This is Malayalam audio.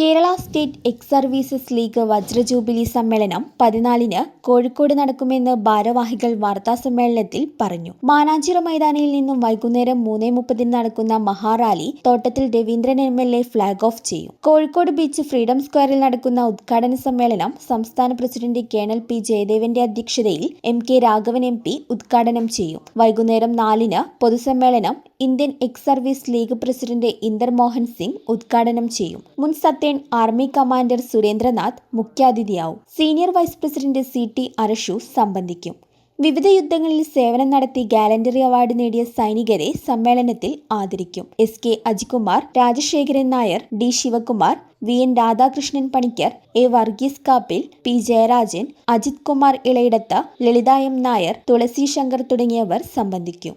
Kerala state ex services league വജ്രജൂബിലി സമ്മേളനം പതിനാലിന് കോഴിക്കോട് നടക്കുമെന്ന് ഭാരവാഹികൾ വാർത്താസമ്മേളനത്തിൽ പറഞ്ഞു. മാനാഞ്ചിറ മൈതാനിയിൽ നിന്നും വൈകുന്നേരം മൂന്നേ മുപ്പതിന് നടക്കുന്ന മഹാറാലി Thottathil Raveendran M L A flag off ചെയ്യും. കോഴിക്കോട് ബീച്ച് ഫ്രീഡം സ്ക്വയറിൽ നടക്കുന്ന ഉദ്ഘാടന സമ്മേളനം സംസ്ഥാന പ്രസിഡന്റ് കേണൽ പി ജയദേവന്റെ അധ്യക്ഷതയിൽ M K Raghavan M P ഉദ്ഘാടനം ചെയ്യും. വൈകുന്നേരം നാലിന് പൊതുസമ്മേളനം Indian ex service league president Indermohan Singh ഉദ്ഘാടനം ചെയ്യും. മുൻ southern army commander Surendranath മുഖ്യാതിഥിയാവും. Senior vice president C T Arashu സംബന്ധിക്കും. വിവിധ യുദ്ധങ്ങളിൽ സേവനം നടത്തി ഗാലന്ററി അവാർഡ് നേടിയ സൈനികരെ സമ്മേളനത്തിൽ ആദരിക്കും. S K Ajikumar Rajasekharan Nair D Sivakumar V N Radhakrishnan Panicker A Varghese Kappil P Jayarajan Ajith Kumar Elayidath Lalitha M Nair Thulasi Shankar തുടങ്ങിയവർ സംബന്ധിക്കും.